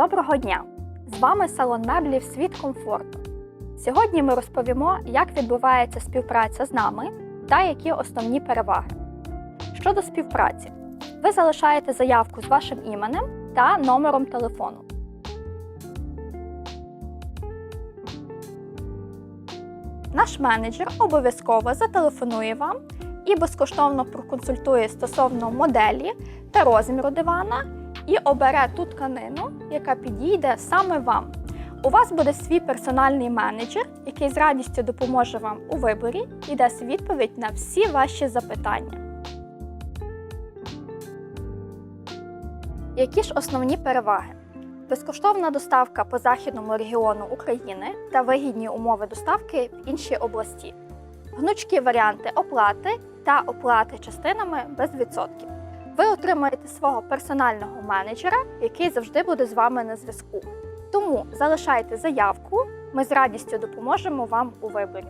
Доброго дня! З вами салон меблів Світ комфорту. Сьогодні ми розповімо, як відбувається співпраця з нами та які основні переваги. Щодо співпраці, ви залишаєте заявку з вашим іменем та номером телефону. Наш менеджер обов'язково зателефонує вам і безкоштовно проконсультує стосовно моделі та розміру дивана і обере ту тканину, яка підійде саме вам. У вас буде свій персональний менеджер, який з радістю допоможе вам у виборі і дасть відповідь на всі ваші запитання. Які ж основні переваги? Безкоштовна доставка по західному регіону України та вигідні умови доставки в інші області, гнучкі варіанти оплати та оплати частинами без відсотків. Ви отримаєте свого персонального менеджера, який завжди буде з вами на зв'язку. Тому залишайте заявку, ми з радістю допоможемо вам у виборі.